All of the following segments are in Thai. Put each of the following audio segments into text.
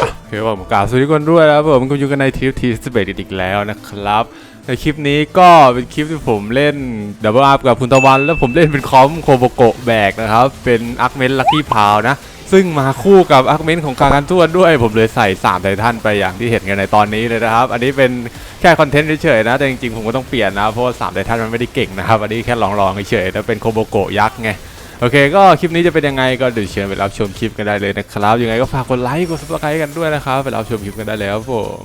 โอเคผมกล่าวสวัสดีทุกคนด้วยนะครับผมก็อยู่กันในทิปทีสเบดอีกแล้วนะครับในคลิปนี้ก็เป็นคลิปที่ผมเล่นดับเบิลอัพกับคุณตะวัน แล้วผมเล่นเป็นคอมโคโบโกะแบกนะครับ เป็นอาร์คเมนลักกี้พาวนะ ซึ่งมาคู่กับอาร์คเมนของกากันทวนด้วย ผมเลยใส่3ไททันไปอย่างที่เห็นกันในตอนนี้เลยนะครับ อันนี้เป็นแค่คอนเทนต์เฉยๆนะ แต่จริงๆผมก็ต้องเปลี่ยนนะ เพราะว่า3ไททันมันไม่ได้เก่งนะครับ อันนี้แค่ลองๆเฉยๆแล้วเป็นโคโบโกะยักษ์ไง โอเค ก็คลิปนี้จะเป็นยังไงก็เดี๋ยวเชิญไปรับชมคลิปกันได้เลยนะครับ ยังไงก็ฝากกดไลค์กดซับสไครต์กันด้วยนะครับ ไปรับชมคลิปกันได้เลยครับผม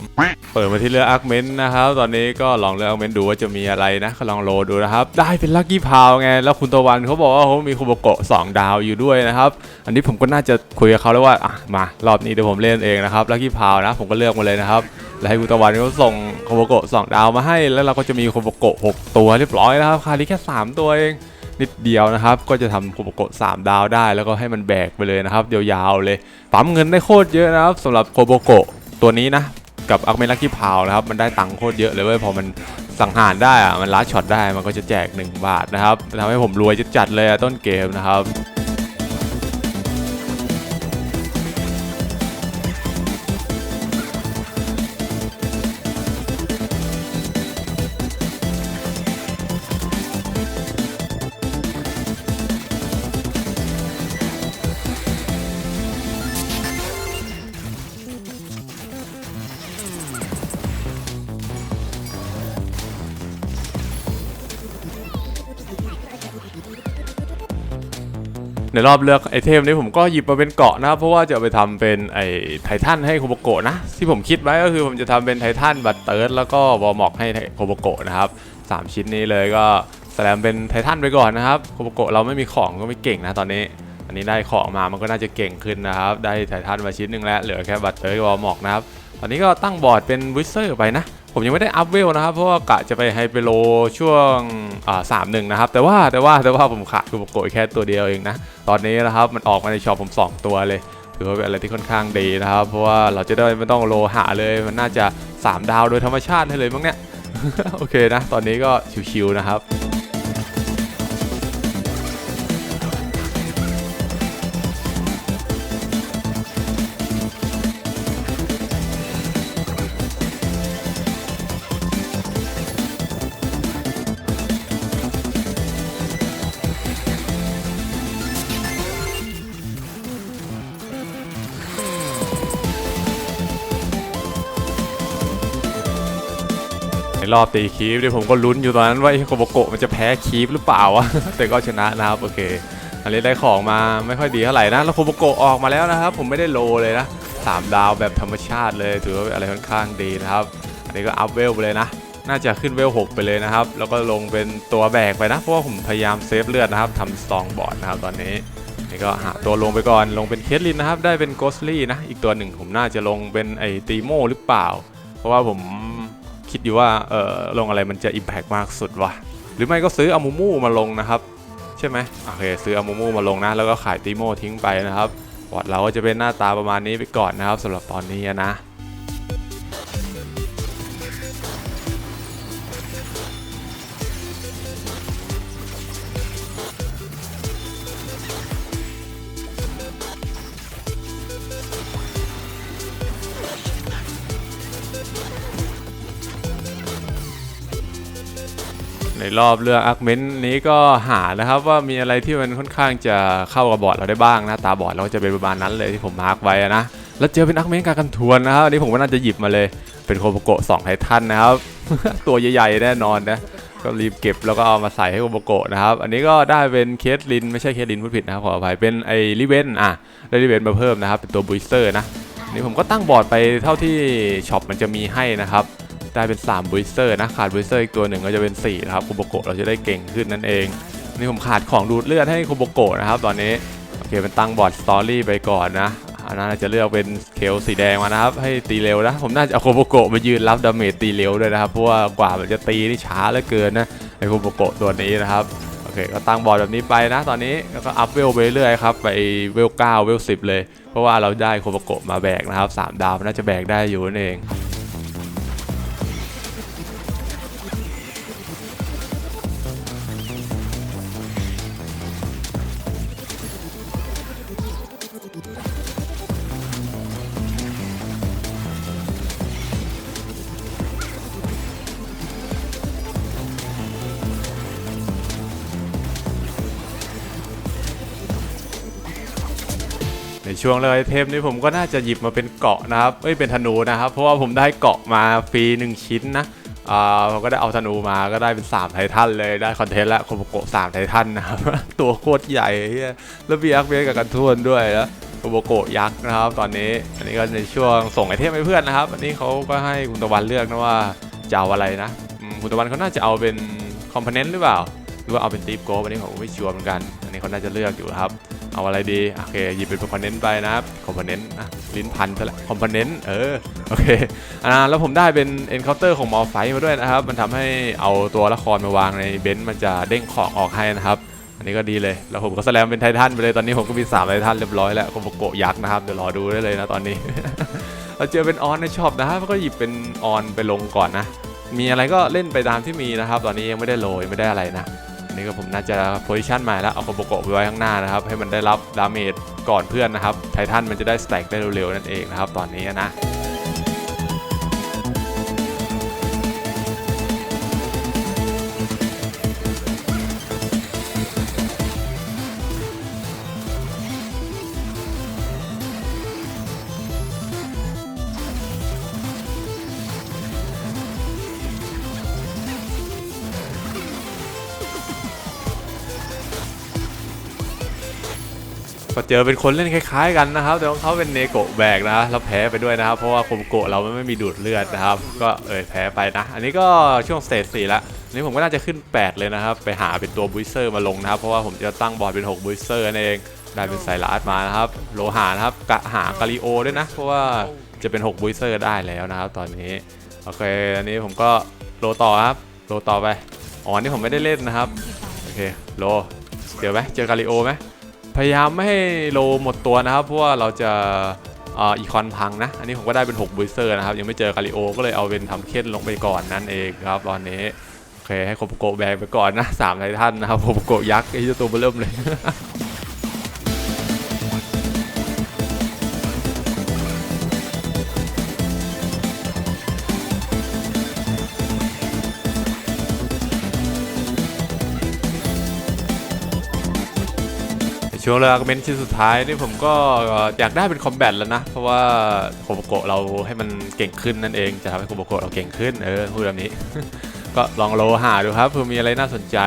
เปิดมาที่เรืออาร์คเมนต์นะครับ ตอนนี้ก็ลองเรืออาร์คเมนต์ดูว่าจะมีอะไรนะก็ลองโหลดดูนะครับ ได้เป็นลัคกี้พาวไง แล้วคุณตะวันเขาบอกว่าเขามีคุโบโกะสองดาวอยู่ด้วยนะครับ อันนี้ผมก็น่าจะคุยกับเขาแล้วว่าอะมารอบนี้เดี๋ยวผมเล่นเองนะครับลัคกี้พาวนะ ผมก็เลือกมาเลยนะครับแล้วให้คุณตะวันเขาส่งโคโบโกะสองดาวมาให้ แล้วเราก็จะมีโคโบโกะหกตัวเรียบร้อยนะครับคาริแค่สามตัวเอง นิดเดียวนะครับ ก็จะทำโคโบโกะ3ดาวได้ แล้วก็ให้มันแบกไปเลยนะครับยาวๆเลยปั๊มเงินได้โคตรเยอะนะครับสำหรับโคโบโกะตัวนี้นะกับอักเมลักกี้พาวนะครับมันได้ตังค์โคตรเยอะเลยเว้ยพอมันสังหารได้อะมันลัดช็อตได้มันก็จะแจก 1 บาทนะครับทำให้ผมรวยจัดๆเลยต้นเกมนะครับ ในรอบเลือกไอเทมนี้ผมก็หยิบมาเป็นเกาะนะครับ เพราะว่าจะไปทำเป็นไอไททันให้โคโบโกะนะ ที่ผมคิดไว้ก็คือผมจะทำเป็นไททันบัตเติร์ดแล้วก็วอร์มอกให้โคโบโกะนะครับสามชิ้นนี้เลยก็แสดงเป็นไททันไปก่อนนะครับโคโบโกะเราไม่มีของก็ไม่เก่งนะตอนนี้ อันนี้ได้ของมามันก็น่าจะเก่งขึ้นนะครับ ได้ไททันมาชิ้นหนึ่งแล้วเหลือแค่บัตเตอร์วอร์มอกนะครับ อนนี้ก็ตั้งบอร์ดเป็นวิเซอร์ไปนะ ผมยังไม่ได้อัพเวลนะครับ เพราะว่ากะจะไปไฮเปโลช่วงสามหนึ่งนะครับ แต่ว่าแต่ว่าแต่ว่าผมขาดคูโบโกะแค่ตัวเดียวเองนะ ตอนนี้นะครับมันออกมาในช็อปผม 2 ตัวเลยถือว่าเป็นอะไรที่ค่อนข้างดีนะครับ เพราะว่าเราจะได้ไม่ต้องโลหะเลย มันน่าจะ 3 ดาวโดยธรรมชาติให้เลยมั้งเนี่ย โอเคนะ ตอนนี้ก็ชิวๆนะครับ รอบตีคีฟเนี่ยผมก็ลุ้นอยู่ตอนนั้นว่าโคโบโกะมันจะแพ้คีฟหรือเปล่าวะแต่ก็ชนะนะครับโอเคอันนี้ได้ของมาไม่ค่อยดีเท่าไหร่นะแล้วโคโบโกะออกมาแล้วนะครับ ผมไม่ได้โลเลยนะสามดาวแบบธรรมชาติเลยถือว่าอะไรค่อนข้างดีนะครับ อันนี้ก็อัพเวลไปเลยนะ น่าจะขึ้นเวล6ไปเลยนะครับ แล้วก็ลงเป็นตัวแบกไปนะ เพราะว่าผมพยายามเซฟเลือดนะครับทำสตองบอร์ดนะครับตอนนี้นี่ก็หาตัวลงไปก่อนลงเป็นเคสลินนะครับ ได้เป็นโกสลี่นะ อีกตัวหนึ่งผมน่าจะลงเป็นไอตีโมหรือเปล่า เพราะว่าผม คิดอยู่ว่าเออลงอะไรมันจะอิมแพกมากสุดวะหรือไม่ก็ซื้ออามูมูมาลงนะครับ ใช่ไหมโอเค ซื้ออามูมูมาลงนะ แล้วก็ขายติโมทิ้งไปนะครับบอร์ดเราก็จะเป็นหน้าตาประมาณนี้ไปก่อนนะครับสำหรับตอนนี้นะ รอบเรื่องอาร์คเมนต์นี้ก็หานะครับว่ามีอะไรที่มันค่อนข้างจะเข้ากับบอร์ดเราได้บ้างน้าตาบอร์ดเราก็จะเป็นประมาณนั้นเลยที่ผมมาร์กไว้นะแล้วเจอเป็นอาร์คเมนต์การกันทวนนะครับอันนี้ผมก็น่าจะหยิบมาเลยเป็นโคโบโกะสองไททันนะครับ ตัวใหญ่ๆแน่นอนนะก็รีบเก็บแล้วก็เอามาใส่ให้โคโบโกะนะครับ อันนี้ก็ได้เป็นเคสลินไม่ใช่เคสลินพูดผิดนะครับขออภัยเป็นไอริเวนอะได้ริเวนมาเพิ่มนะครับเป็นตัวบูสเตอร์นะอันนี่ผมก็ตั้งบอร์ดไปเท่าที่ช็อปมันจะมีให้นะครับ ได้เป็น3บูสเตอร์นะขาดบูสเตอร์อีกตัวหนึ่งก็จะเป็น4นะครับโคโบโกะเราจะได้เก่งขึ้นนั่นเองนี่ผมขาดของดูดเลือดให้โคโบโกะนะครับตอนนี้โอเคเป็นตั้งบอร์ดสตอรี่ไปก่อนนะอันนั้นจะเลือกเป็นเคลสีแดงมานะครับ ให้ตีเร็วนะ ผมน่าจะเอาโคโบโกะมายืนรับดาเมจตีเร็วด้วยนะครับ เพราะว่ากว่ามันจะตีนี่ช้าเหลือเกินนะไอโคโบโกะตัวนี้นะครับ โอเค ก็ตั้งบอร์ดแบบนี้ไปนะ ตอนนี้แล้วก็อัพเวลไปเรื่อยครับ ไปเวล9เวล10เลย เพราะว่าเราได้โคโบโกะมาแบกนะครับสามดาวน่าจะแบกได้อยู่นั่นเอง ช่วงเลยเทมนี้ผมก็น่าจะหยิบมาเป็นเกาะนะครับเอ้ยเป็นธนูนะครับ เพราะว่าผมได้เกาะมาฟรีหนึ่งชิ้นนะอ่าผมก็ได้เอาธนูมาก็ได้เป็น3ไททันเลยได้คอนเทนต์ละโคโมโกะสามไททันนะครับ ตัวโคตรใหญ่แล้วมีอักเบสกับกันทวนด้วยแล้วโคโมโกะยักษ์นะครับ ตอนนี้อันนี้ก็ในช่วงส่งไอเทมให้เพื่อนนะครับ อันนี้เขาก็ให้คุณตะวันเลือกนะว่าจะเอาอะไรนะคุณตะวันเขาน่าจะเอาเป็นคอมโพเนนต์หรือเปล่าหรือว่าเอาเป็นตีฟโกอันนี้ผมไม่ชัวร์เหมือนกัน อันนี้เขาน่าจะเลือกอยู่ครับ เอาอะไรดี โอเคหยิบเป็นคอมโพเนนต์ไปนะครับคอมโพเนนต์อะลิ้นพันซะและคอมโพเนนต์เออโอเคอ่าแล้วผมได้เป็น Encounter ของมอไฟมาด้วยนะครับ มันทำให้เอาตัวละครมาวางในเบนซ์มันจะเด้งของออกให้นะครับ อันนี้ก็ดีเลย แล้วผมก็แสลมเป็นไททันไปเลยตอนนี้ผมก็มี3ไททันเรียบร้อยแล้วโคโมโกะยักษ์นะครับเดี๋ยวรอดูได้เลยนะตอนนี้เราเจอเป็นออนในช็อปนะครับก็หยิบเป็นออนไปลงก่อนนะมีอะไรก็เล่นไปตามที่มีนะครับ ตอนนี้ยังไม่ได้โรยไม่ได้อะไรนะ นนี้ก็ผมน่าจะโพซิชันใหม่แล้วเอาโคโบโกะไปไว้ข้างหน้านะครับ ให้มันได้รับดาเมจก่อนเพื่อนนะครับไททันมันจะได้สแต็กได้เร็วๆนั่นเองนะครับ ตอนนี้นะ ก็เจอเป็นคนเล่นคล้ายๆกันนะครับ แต่ของเขาเป็นเนโกะแบกนะแล้วแพ้ไปด้วยนะครับ เพราะว่าโคมโกะเราไม่มีดูดเลือดนะครับ ก็เออแพ้ไปนะ อันนี้ก็ช่วงสเตจสี่ละอันนี้ผมก็น่าจะขึ้น 8 เลยนะครับ ไปหาเป็นตัวบูสเซอร์มาลงนะครับ เพราะว่าผมจะตั้งบอร์ดเป็น6บูสเซอร์นั่นเองได้เป็นไซรัสมานะครับ โลหะนะครับกะหากาลิโอด้วยนะ เพราะว่าจะเป็น6บูสเซอร์ได้แล้วนะครับ ตอนนี้ โอเค อันนี้ผมก็โลต่อครับ โลต่อไป อ๋อ นี่ผมไม่ได้เล่นนะครับ โอเค โล เจอไหมเจอกาลิโอไหม พยายามไม่ให้โลหมดตัวนะครับ เพราะว่าเราจะอีคอนพังนะ อันนี้ผมก็ได้เป็น6บูสเตอร์นะครับ ยังไม่เจอกาลิโอ ก็เลยเอาเป็นทำเค้นลงไปก่อนนั่นเองครับตอนนี้โอเคให้โคโปโกแบกไปก่อนนะสามไททันนะครับโคโปโกยักษ์ไอ้ตัวเบอร์เริ่มเลย ช่วงเวลาเมนชิ้นสุดท้ายนี่ผมก็อยากได้เป็นคอมแบทแล้วนะ เพราะว่าโคโบโกะเราให้มันเก่งขึ้นนั่นเองจะทำให้โคโบโกะเราเก่งขึ้นเออพูดแบบนี้ ก็ลองโลหาดูครับเพื่อมีอะไรน่าสนใจ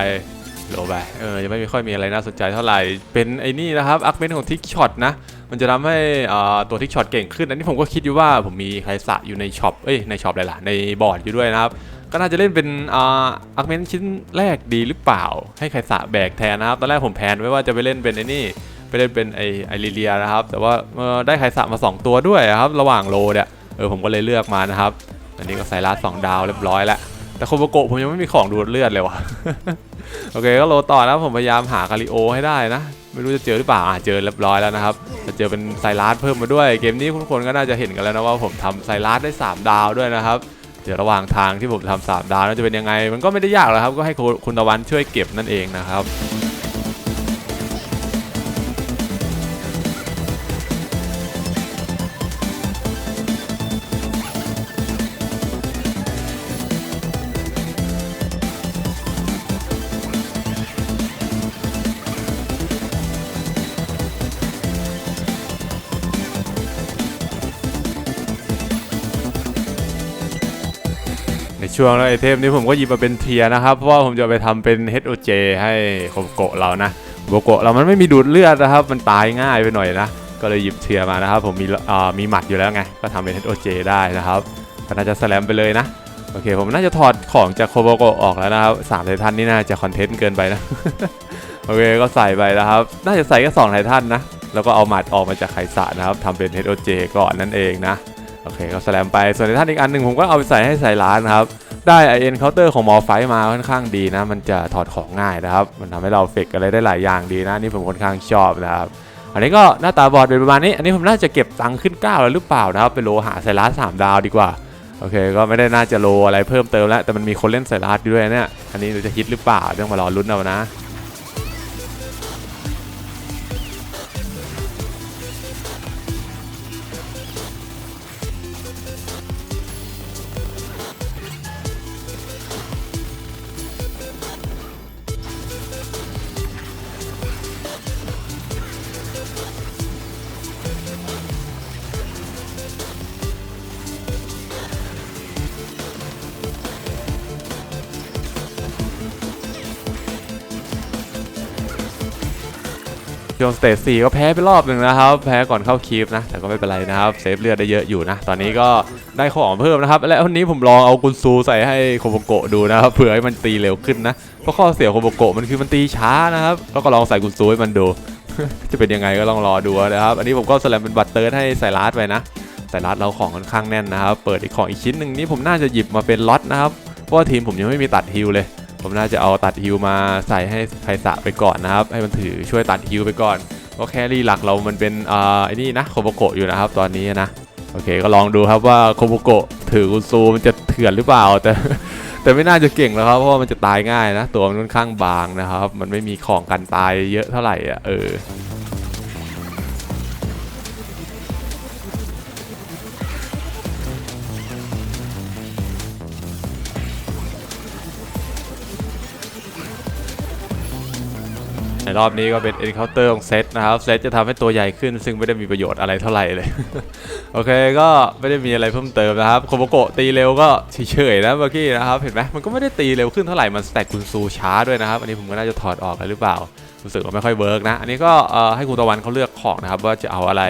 โลไปเออยังไม่ค่อยมีอะไรน่าสนใจเท่าไหร่ เป็นไอ้นี่นะครับอัพเมนของทิกช็อตนะ มันจะทำให้ตัวทิกช็อตเก่งขึ้น อันนี้ผมก็คิดอยู่ว่าผมมีใครสะอยู่ในช็อปเอ้ยในช็อปอะไรล่ะในบอร์ดอยู่ด้วยนะครับ ก็น่าจะเล่นเป็นอ่าอัพเมนชิ้นแรกดีหรือเปล่า ให้ใครสะแบกแทนนะครับ ตอนแรกผมแพนไว้ว่าจะไปเล่นเป็นไอ้นี่ ไปเล่นเป็นไอไอริเลียนะครับ แต่ว่าได้ไคสะมา 2 ตัวด้วยครับ ระหว่างโลเนี่ย เออผมก็เลยเลือกมานะครับ อันนี้ก็ใส่ลาดสองดาวเรียบร้อยแล้ว แต่โคโบโกะผมยังไม่มีของดูดเลือดเลยวะโอเคก็โลต่อนะผมพยายามหาคาริโอให้ได้นะ ไม่รู้จะเจอหรือเปล่าเจอเรียบร้อยแล้วนะครับจะเจอเป็นไซรัสเพิ่มมาด้วย เกมนี้ทุกคนก็น่าจะเห็นกันแล้วนะว่าผมทำไซรัสได้ 3 ดาวด้วยนะครับ ดี๋ยวระหว่างทางที่ผมทำสามดาวนั้นจะเป็นยังไง มันก็ไม่ได้ยากหรอกครับ ก็ให้คุณคุณตะวันช่วยเก็บนั่นเองนะครับ ช่วงไอเทมนี้ผมก็หยิบมาเป็นเทียนะครับ เพราะว่าผมจะไปทำเป็น HOJ ให้โคโกะเรานะโคโกะเรามันไม่มีดูดเลือดนะครับ มันตายง่ายไปหน่อยนะ ก็เลยหยิบเทียมานะครับ ผมมีอ่ามีหมัดอยู่แล้วไง ก็ทำเป็น HOJ ได้นะครับก็น่าจะแสลมไปเลยนะ โอเค ผมน่าจะถอดของจากโคโบโกะออกแล้วนะครับสามไททันนี่น่าจะคอนเทนต์เกินไปนะ โอเค ก็ใส่ไปนะครับ น่าจะใส่แค่สองไททันนะ แล้วก็เอาหมัดออกมาจากไคสะนะครับทำเป็น HOJ ก่อนนั่นเองนะ โอเคก็แสลมไปส่วนในท่านอีกอันหนึ่งผมก็เอาไปใส่ให้ใส่ร้านนะครับ ได้ไอเอ็นเคาน์เตอร์ของมอไฟมาค่อนข้างดีนะ มันจะถอดของง่ายนะครับ มันทำให้เราเฟกอะไรได้หลายอย่างดีนะนี่ผมค่อนข้างชอบนะครับ อันนี้ก็หน้าตาบอร์ดเป็นประมาณนี้ อันนี้ผมน่าจะเก็บตังค์ขึ้น9แล้วหรือเปล่านะครับไปโลหาไซรัสสามดาวดีกว่าโอเคก็ไม่ได้น่าจะโลอะไรเพิ่มเติมแล้วแต่มันมีคนเล่นไซรัสด้วยเนี่ยอันนี้เราจะฮิตหรือเปล่าต้องมารอลุ้นเอานะ ช่วงสเตจสี่ก็แพ้ไปรอบหนึ่งนะครับ แพ้ก่อนเข้าคลิปนะ แต่ก็ไม่เป็นไรนะครับ เซฟเลือดได้เยอะอยู่นะ ตอนนี้ก็ได้ของเพิ่มนะครับ และวันนี้ผมลองเอากุนซูใส่ให้โคโบโกะดูนะครับ เผื่อให้มันตีเร็วขึ้นนะ เพราะข้อเสียโคโบโกะมันคือมันตีช้านะครับ แล้วก็ลองใส่กุนซูให้มันดู จะเป็นยังไงก็ลองรอดูนะครับ อันนี้ผมก็สแลมเป็นบัตเตอร์ให้ใส่ลาร์ดไปนะ ใส่ลาร์ดเราของค่อนข้างแน่นนะครับ เปิดอีกของอีกชิ้นหนึ่งนี่ผมน่าจะหยิบมาเป็นล็อตนะครับ เพราะว่าทีมผมยังไม่มีตัดฮิลเลย ผมน่าจะเอาตัดฮิวมาใส่ให้ไคสะไปก่อนนะครับ ให้มันถือช่วยตัดฮิวไปก่อนเพราะแครี่หลักเรามันเป็นอ่าไอ้นี่นะโคโบโกะอยู่นะครับตอนนี้นะโอเคก็ลองดูครับว่าโคโบโกะถือกุนซูมันจะเถื่อนหรือเปล่าแต่แต่ไม่น่าจะเก่งแล้วครับเพราะว่ามันจะตายง่ายนะ ตัวมันค่อนข้างบางนะครับ มันไม่มีของกันตายเยอะเท่าไหร่อะเออ ในรอบนี้ก็เป็น encounter ของเซตนะครับเซตจะทำให้ตัวใหญ่ขึ้น ซึ่งไม่ได้มีประโยชน์อะไรเท่าไหร่เลย โอเคก็ไม่ได้มีอะไรเพิ่มเติมนะครับโคโบโกะตีเร็วก็เฉยๆนะเมื่อกี้นะครับเห็นไหมมันก็ไม่ได้ตีเร็วขึ้นเท่าไหร่มันแตกกุนซูช้าด้วยนะครับอันนี้ผมก็น่าจะถอดออกหรือเปล่ารู้สึกว่าไม่ค่อยเวิร์กนะ อันนี้ก็ให้คุณตะวันเขาเลือกของนะครับว่าจะเอาอะไร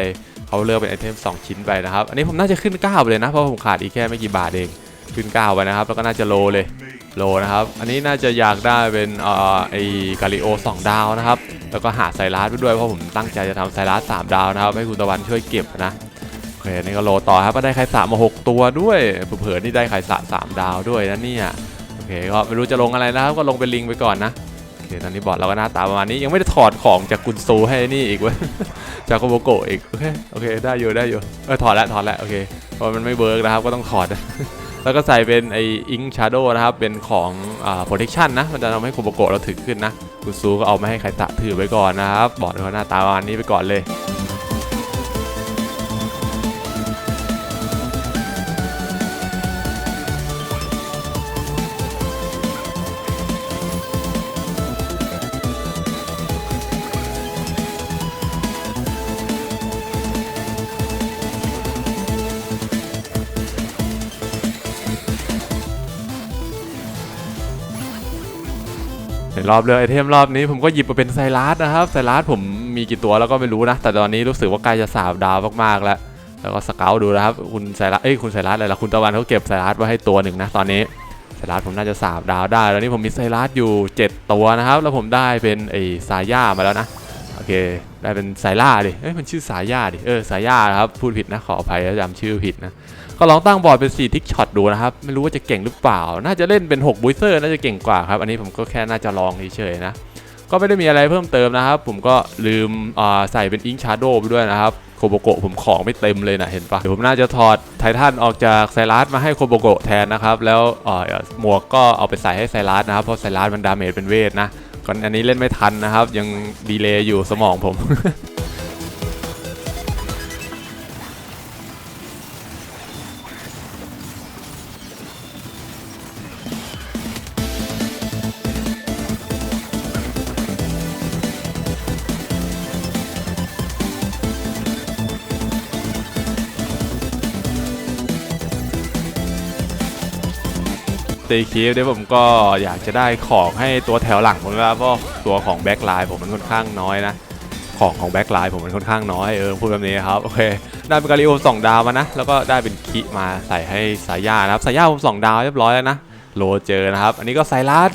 เขาเลือกเป็นไอเทม2 ชิ้นไปนะครับ อันนี้ผมน่าจะขึ้น9ไปเลยนะเพราะผมขาดอีกแค่ไม่กี่บาทเอง ขึ้น9ไปนะครับ แล้วก็น่าจะโลเลยโลนะครับ อันนี้น่าจะอยากได้เป็นเอ่อไอกาลิโอ2 ดาวนะครับ แล้วก็หาไซรัสไปด้วยเพราะผมตั้งใจจะทำไซรัส3 ดาวนะครับ ให้คุณตะวันช่วยเก็บนะโอเคนี่ก็โลต่อครับก็ได้ไข่สะมา6ตัวด้วยเผื่อนี่ได้ไข่สะ3ดาวด้วยนะเนี่ยโอเคก็ไม่รู้จะลงอะไรนะครับ ก็ลงเป็นลิงไปก่อนนะโอเคตอนนี้บอดเราก็หน้าตาประมาณนี้ยังไม่ได้ถอดของจากกุนซูให้นี่อีกเว้ยจากโคโบโกะอีกโอเคโอเคได้อยู่ได้อยู่เออถอดแล้วถอดแล้วโอเคเพราะมันไม่เวิร์กนะครับก็ต้องถอด แล้วก็ใส่เป็นไออิงชาร์โดนะครับ เป็นของอ่า protection นะ มันจะทำให้คุโบโกะเราถึงขึ้นนะกุณซูก็เอามาให้ไคตะถือไว้ก่อนนะครับ บอร์ดเขาหน้าตาประมาณนี้ไปก่อนเลย รอบเลือกไอเทมรอบนี้ผมก็หยิบมาเป็นไซรัสนะครับไซรัสผมมีกี่ตัวแล้วก็ไม่รู้นะ แต่ตอนนี้รู้สึกว่าใกล้จะสามดาวมากๆแล้ว แล้วก็สเกลดูนะครับคุณไซรัสเอ้ยคุณไซรัสอะไรล่ะคุณตะวันเขาเก็บไซรัสไว้ให้ตัวหนึ่งนะตอนนี้ไซรัสผมน่าจะสามดาวได้แล้วนี่ผมมีไซรัสอยู่ 7 ตัวนะครับ แล้วผมได้เป็นไอซาย่ามาแล้วนะโอเคได้เป็นไซล่าดิเอ้ยมันชื่อสาย่าดิเออสาย่าครับพูดผิดนะขออภัยถ้าจำชื่อผิดนะ ก็ลองตั้งบอร์ดเป็น4ทิกช็อตดูนะครับ ไม่รู้ว่าจะเก่งหรือเปล่า น่าจะเล่นเป็น6บุยเซอร์น่าจะเก่งกว่าครับ อันนี้ผมก็แค่น่าจะลองเฉยๆนะ ก็ไม่ได้มีอะไรเพิ่มเติมนะครับ ผมก็ลืมใส่เป็นอิงชาร์โดไปด้วยนะครับโคโบโกะผมของไม่เต็มเลยนะเห็นปะเดี๋ยวผมน่าจะถอดไททันออกจากไซรัสมาให้โคโบโกะแทนนะครับ แล้วหมวกก็เอาไปใส่ให้ไซรัสนะครับ เพราะไซรัสมันดาเมจเป็นเวทนะก่อนอันนี้เล่นไม่ทันนะครับ ยังดีเลย์อยู่สมองผม ตีคีฟเดี๋ยวผมก็อยากจะได้ของให้ตัวแถวหลังผมแล้วเพราะตัวของแบ็คไลน์ผมมันค่อนข้างน้อยนะ ของของแบ็คไลน์ผมมันค่อนข้างน้อยเออพูดแบบนี้ครับโอเคได้เป็นกาลิโอสองดาวมานะ แล้วก็ได้เป็นคิมาใส่ให้สายานะครับสายาผมสองดาวเรียบร้อยแล้วนะโลเจอนะครับ อันนี้ก็ไซรัส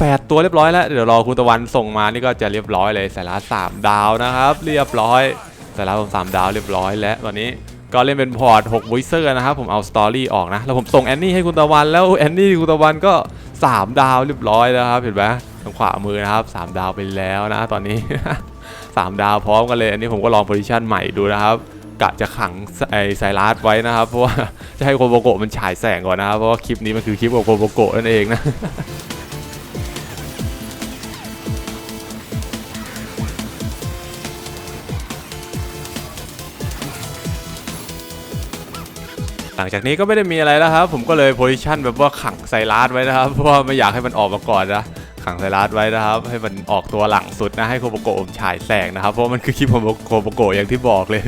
แปดตัวเรียบร้อยแล้ว เดี๋ยวรอคุณตะวันส่งมานี่ก็จะเรียบร้อยเลยไซรัสสามดาวนะครับ เรียบร้อยไซรัสผมสามดาวเรียบร้อยแล้วตอนนี้ ก็เล่นเป็นพอร์ต6วิเซอร์นะครับผมเอาสตอรี่ออกนะ แล้วผมส่งแอนนี่ให้คุณตะวันแล้วแอนนี่คุณตะวันก็ 3 ดาวเรียบร้อยแล้วครับ เห็นไหมทางขวามือนะครับ 3 ดาวไปแล้วนะตอนนี้ 3 ดาวพร้อมกันเลย อันนี้ผมก็ลองโพซิชันใหม่ดูนะครับกะจะขังไอไซรัสไว้นะครับ เพราะว่าจะให้โคโบโกะมันฉายแสงก่อนนะครับ เพราะว่าคลิปนี้มันคือคลิปของโคโบโกะนั่นเองนะ หลังจากนี้ก็ไม่ได้มีอะไรแล้วครับ ผมก็เลยโพซิชันแบบว่าขังไซรัสไว้นะครับ เพราะว่าไม่อยากให้มันออกมาก่อนนะ ขังไซรัสไว้นะครับ ให้มันออกตัวหลังสุดนะ ให้โคโบโกะอมฉายแสงนะครับ เพราะมันคือคลิปของโคโบโกะอย่างที่บอกเลย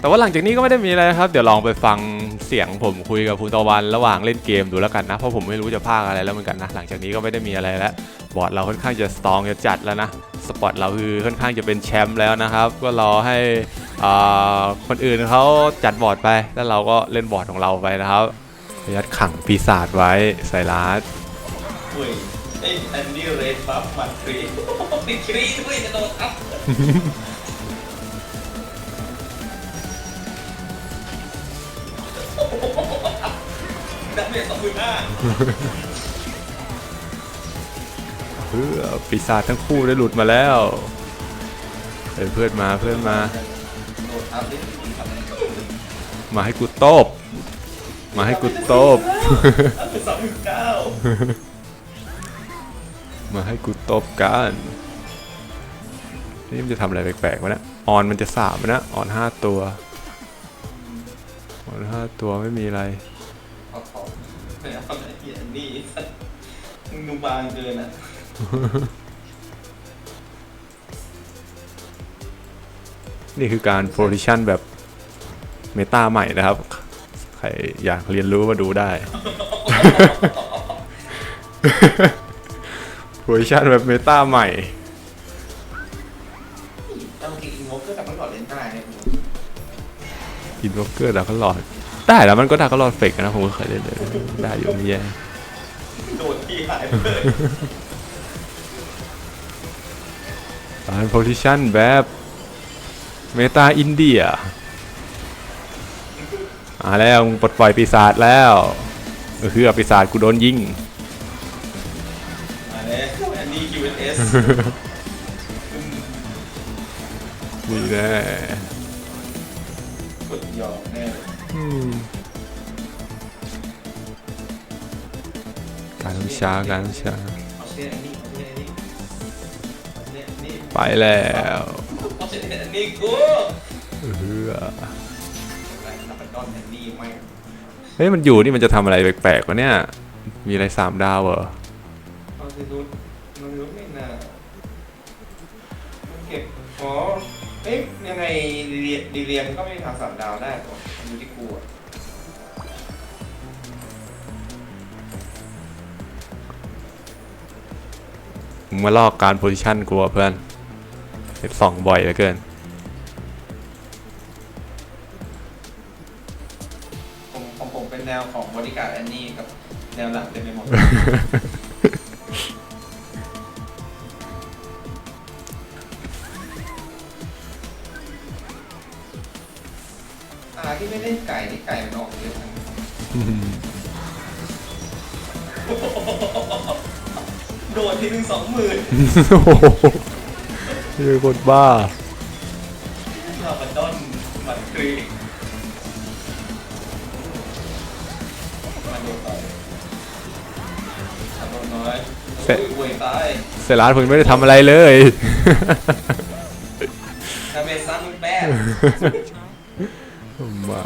แต่ว่าหลังจากนี้ก็ไม่ได้มีอะไรครับ เดี๋ยวลองไปฟังเสียงผมคุยกับคุณตะวันระหว่างเล่นเกมดูแล้วกันนะ เพราะผมไม่รู้จะพากอะไรแล้วเหมือนกันนะ หลังจากนี้ก็ไม่ได้มีอะไรแล้ว บอร์ดเราค่อนข้างจะสตองจะจัดแล้วนะ สปอตเราคือค่อนข้างจะเป็นแชมป์แล้วนะครับ ก็รอให้ คนอื่นเขาจัดบอร์ดไป แล้วเราก็เล่นบอร์ดของเราไปนะครับยัดขังปีศาจไว้ใส่ร้านอุ้ยไอ้อันนี้เรดบัฟมัดครีติดครีด้วยจะโดนอัพดับเบิลสองหมื่นห้าเพื่อปีศาจทั้งคู่ได้หลุดมาแล้วเฮ้ยเพื่อนมาเพื่อนมา โดนอัพได้จริงครับมาให้กูตบ มาให้กูตบสองหมื่นเก้ามาให้กูตบกันนี่มันจะทำอะไรแปลกๆวะเนี่ยออนมันจะสามนะออนห้าตัว ออนห้าตัวไม่มีอะไร เอาของไม่เอาไอ้เหี้ยนนี้มึงดูบางเกินอะ นี่คือการโพซิชันแบบเมตาใหม่นะครับ ใครอยากเรียนรู้มาดูได้โพซิชันแบบเมตาใหม่เอาจริงงบก็แต่มันหลอดเลนได้เนี่ยคุณอินวอเกอร์ดาร์คลอดได้แล้วมันก็ดาร์คลอดเฟกนะผมก็เคยเล่นเลยได้อยู่ไม่แย่โดนที่หายไปเลยการโพซิชันแบบ เมตาอินเดียมาแล้วมึงปลดปล่อยปีศาจแล้วเออคือปีศาจกูโดนยิงมาแล้วอันนี้ QNS นี่แน่กดยอมแน่เลยอืมการน้ำช้าการน้ำช้าเอาเส้นอันนี้เอาเส้นอันนี้เอาเส้นอันนี้ไปแล้ว เอาเส้นอันนี้กูเอออะไรนับเป็นดอนอันนี้ไม่เฮ้ยมันอยู่นี่มันจะทำอะไรแปลกๆวะเนี่ย มีอะไรสามดาวเหรอเอาส้นนู้นมันรู้ไม่น่าเก็บอ๋อเอ๊ะยังไงเรียนดีเรียนก็ไม่มีทางสามดาวได้หรออยู่ที่กูอะมึงมาลอกการโพซิชันกูอะเพื่อน เห็นสองบ่อยเหลือเกิน ผมของผมเป็นแนวของบริการดอันนี้กับแนวหลังเต็มไปหมดอาที่ไม่เล่นไก่นี่ไก่มันออกเยอะนะโดดทีหนึ่งสองหมื่น โอ้โห เฮ้ยคนบ้าเราบันดอนบัตรกรีมาโดดต่อยทำโดดน้อยเสร็จโอ้ยเวยตายเซร้านผมไม่ได้ทำอะไรเลยดาเมจซ้ำมึงแป้งไม่